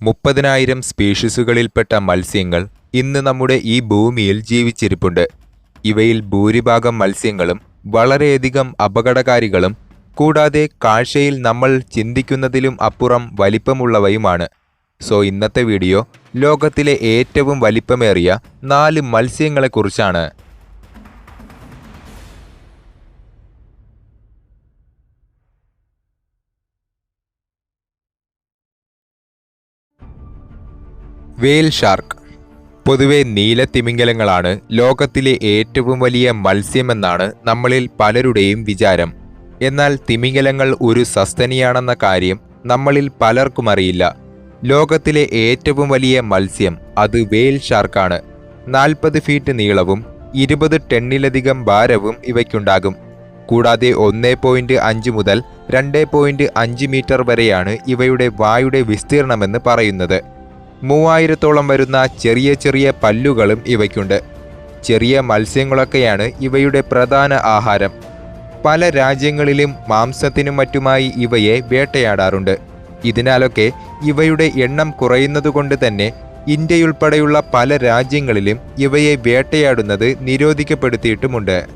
മുപ്പതിനായിരം സ്പീഷീസുകളിൽപ്പെട്ട മത്സ്യങ്ങൾ ഇന്ന് നമ്മുടെ ഈ ഭൂമിയിൽ ജീവിച്ചിരിപ്പുണ്ട്. ഇവയിൽ ഭൂരിഭാഗം മത്സ്യങ്ങളും വളരെയധികം അപകടകാരികളും കൂടാതെ കാഴ്ചയിൽ നമ്മൾ ചിന്തിക്കുന്നതിലും അപ്പുറം വലിപ്പമുള്ളവയുമാണ്. സോ ഇന്നത്തെ വീഡിയോ ലോകത്തിലെ ഏറ്റവും വലിപ്പമേറിയ നാല് മത്സ്യങ്ങളെക്കുറിച്ചാണ്. വേൽ ഷാർക്ക് പൊതുവെ നീലത്തിമിംഗലങ്ങളാണ് ലോകത്തിലെ ഏറ്റവും വലിയ മത്സ്യമെന്നാണ് നമ്മളിൽ പലരുടെയും വിചാരം. എന്നാൽ തിമിംഗലങ്ങൾ ഒരു സസ്തനിയാണെന്ന കാര്യം നമ്മളിൽ പലർക്കും അറിയില്ല. ലോകത്തിലെ ഏറ്റവും വലിയ മത്സ്യം അത് വേൽ ഷാർക്കാണ്. നാൽപ്പത് ഫീറ്റ് നീളവും ഇരുപത് ടണ്ണിലധികം ഭാരവും ഇവയ്ക്കുണ്ടാകും. കൂടാതെ ഒന്നേ പോയിന്റ് അഞ്ച് മുതൽ രണ്ടേ പോയിന്റ് അഞ്ച് മീറ്റർ വരെയാണ് ഇവയുടെ വായുടെ വിസ്തീർണമെന്ന് പറയുന്നത്. മൂവായിരത്തോളം വരുന്ന ചെറിയ ചെറിയ പല്ലുകളും ഇവയ്ക്കുണ്ട്. ചെറിയ മത്സ്യങ്ങളൊക്കെയാണ് ഇവയുടെ പ്രധാന ആഹാരം. പല രാജ്യങ്ങളിലും മാംസത്തിനും മറ്റുമായി ഇവയെ വേട്ടയാടാറുണ്ട്. ഇതിനാലൊക്കെ ഇവയുടെ എണ്ണം കുറയുന്നതുകൊണ്ട് തന്നെ ഇന്ത്യയുൾപ്പെടെയുള്ള പല രാജ്യങ്ങളിലും ഇവയെ വേട്ടയാടുന്നത് നിരോധിക്കപ്പെടുത്തിയിട്ടുമുണ്ട്.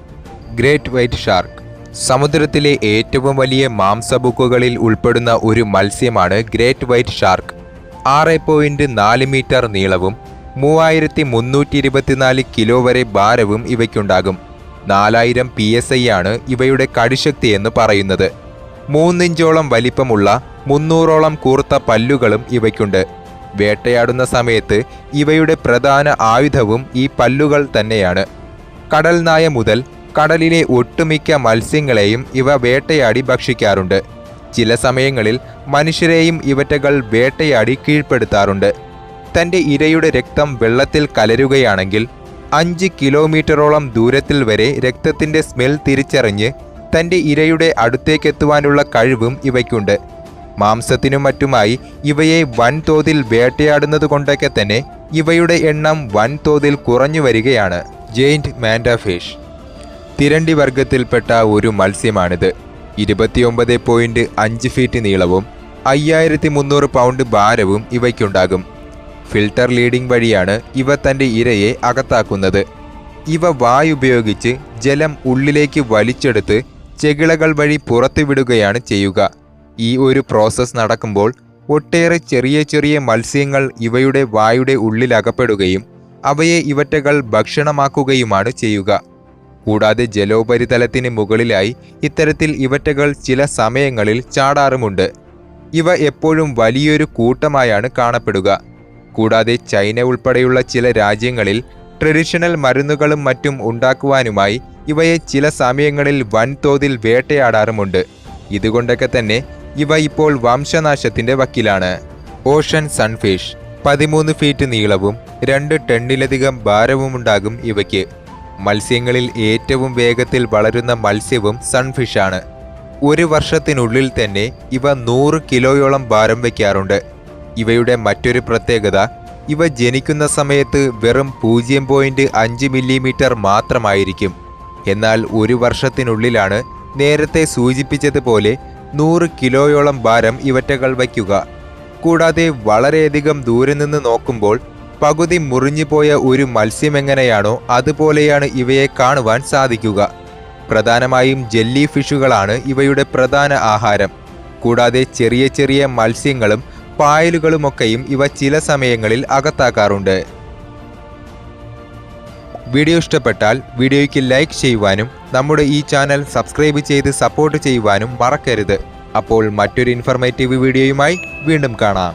ഗ്രേറ്റ് വൈറ്റ് ഷാർക്ക് സമുദ്രത്തിലെ ഏറ്റവും വലിയ മാംസബുക്കുകളിൽ ഉൾപ്പെടുന്ന ഒരു മത്സ്യമാണ് ഗ്രേറ്റ് വൈറ്റ് ഷാർക്ക്. ആറ് പോയിന്റ് നാല് മീറ്റർ നീളവും മൂവായിരത്തി മുന്നൂറ്റി ഇരുപത്തിനാല് കിലോ വരെ ഭാരവും ഇവയ്ക്കുണ്ടാകും. നാലായിരം പി എസ് ഐ ആണ് ഇവയുടെ കടിശക്തി എന്ന് പറയുന്നത്. മൂന്നിഞ്ചോളം വലിപ്പമുള്ള മുന്നൂറോളം കൂർത്ത പല്ലുകളും ഇവയ്ക്കുണ്ട്. വേട്ടയാടുന്ന സമയത്ത് ഇവയുടെ പ്രധാന ആയുധവും ഈ പല്ലുകൾ തന്നെയാണ്. കടൽനായ മുതൽ കടലിലെ ഒട്ടുമിക്ക മത്സ്യങ്ങളെയും ഇവ വേട്ടയാടി ഭക്ഷിക്കാറുണ്ട്. ചില സമയങ്ങളിൽ മനുഷ്യരെയും ഇവറ്റകൾ വേട്ടയാടി കീഴ്പ്പെടുത്താറുണ്ട്. തന്റെ ഇരയുടെ രക്തം വെള്ളത്തിൽ കലരുകയാണെങ്കിൽ അഞ്ച് കിലോമീറ്ററോളം ദൂരത്തിൽ വരെ രക്തത്തിന്റെ സ്മെൽ തിരിച്ചറിഞ്ഞ് തന്റെ ഇരയുടെ അടുത്തേക്കെത്തുവാനുള്ള കഴിവും ഇവയ്ക്കുണ്ട്. മാംസത്തിനും മറ്റുമായി ഇവയെ വൻതോതിൽ വേട്ടയാടുന്നത് കൊണ്ടൊക്കെ തന്നെ ഇവയുടെ എണ്ണം വൻതോതിൽ കുറഞ്ഞു വരികയാണ്. ജെയിന്റ് മാൻഡാഫിഷ് തിരണ്ടി വർഗത്തിൽപ്പെട്ട ഒരു മത്സ്യമാണിത്. ഇരുപത്തിയൊമ്പത് പോയിന്റ് അഞ്ച് ഫീറ്റ് നീളവും അയ്യായിരത്തി മുന്നൂറ് പൗണ്ട് ഭാരവും ഇവയ്ക്കുണ്ടാകും. ഫിൽട്ടർ ലീഡിംഗ് വഴിയാണ് ഇവ തന്റെ ഇരയെ അകത്താക്കുന്നത്. ഇവ വായുപയോഗിച്ച് ജലം ഉള്ളിലേക്ക് വലിച്ചെടുത്ത് ചെകിളകൾ വഴി പുറത്തുവിടുകയാണ് ചെയ്യുക. ഈ ഒരു പ്രോസസ്സ് നടക്കുമ്പോൾ ഒട്ടേറെ ചെറിയ ചെറിയ മത്സ്യങ്ങൾ ഇവയുടെ വായുടെ ഉള്ളിലകപ്പെടുകയും അവയെ ഇവറ്റകൾ ഭക്ഷണമാക്കുകയുമാണ് ചെയ്യുക. കൂടാതെ ജലോപരിതലത്തിന് മുകളിലായി ഇത്തരത്തിൽ ഇവറ്റകൾ ചില സമയങ്ങളിൽ ചാടാറുമുണ്ട്. ഇവ എപ്പോഴും വലിയൊരു കൂട്ടമായാണ് കാണപ്പെടുക. കൂടാതെ ചൈന ഉൾപ്പെടെയുള്ള ചില രാജ്യങ്ങളിൽ ട്രഡീഷണൽ മരുന്നുകളും മറ്റും ഉണ്ടാക്കുവാനുമായി ഇവയെ ചില സമയങ്ങളിൽ വൻതോതിൽ വേട്ടയാടാറുമുണ്ട്. ഇതുകൊണ്ടൊക്കെ തന്നെ ഇവ ഇപ്പോൾ വംശനാശത്തിന്റെ വക്കിലാണ്. ഓഷൻ സൺഫിഷ് പതിമൂന്ന് ഫീറ്റ് നീളവും രണ്ട് ടണ്ണിലധികം ഭാരവുമുണ്ടാകും ഇവയ്ക്ക്. മത്സ്യങ്ങളിൽ ഏറ്റവും വേഗത്തിൽ വളരുന്ന മത്സ്യവും സൺഫിഷാണ്. ഒരു വർഷത്തിനുള്ളിൽ തന്നെ ഇവ നൂറ് കിലോയോളം ഭാരം വയ്ക്കാറുണ്ട്. ഇവയുടെ മറ്റൊരു പ്രത്യേകത ഇവ ജനിക്കുന്ന സമയത്ത് വെറും പൂജ്യം പോയിന്റ് അഞ്ച് മില്ലിമീറ്റർ മാത്രമായിരിക്കും. എന്നാൽ ഒരു വർഷത്തിനുള്ളിലാണ് നേരത്തെ സൂചിപ്പിച്ചതുപോലെ നൂറ് കിലോയോളം ഭാരം ഇവറ്റകൾ വയ്ക്കുക. കൂടാതെ വളരെയധികം ദൂരെ നിന്ന് നോക്കുമ്പോൾ പകുതി മുറിഞ്ഞുപോയ ഒരു മത്സ്യമെങ്ങനെയാണോ അതുപോലെയാണ് ഇവയെ കാണുവാൻ സാധിക്കുക. പ്രധാനമായും ജെല്ലി ഫിഷുകളാണ് ഇവയുടെ പ്രധാന ആഹാരം. കൂടാതെ ചെറിയ ചെറിയ മത്സ്യങ്ങളും പായലുകളുമൊക്കെയും ഇവ ചില സമയങ്ങളിൽ അകത്താക്കാറുണ്ട്. വീഡിയോ ഇഷ്ടപ്പെട്ടാൽ വീഡിയോയ്ക്ക് ലൈക്ക് ചെയ്യുവാനും നമ്മുടെ ഈ ചാനൽ സബ്സ്ക്രൈബ് ചെയ്ത് സപ്പോർട്ട് ചെയ്യുവാനും മറക്കരുത്. അപ്പോൾ മറ്റൊരു ഇൻഫർമേറ്റീവ് വീഡിയോയുമായി വീണ്ടും കാണാം.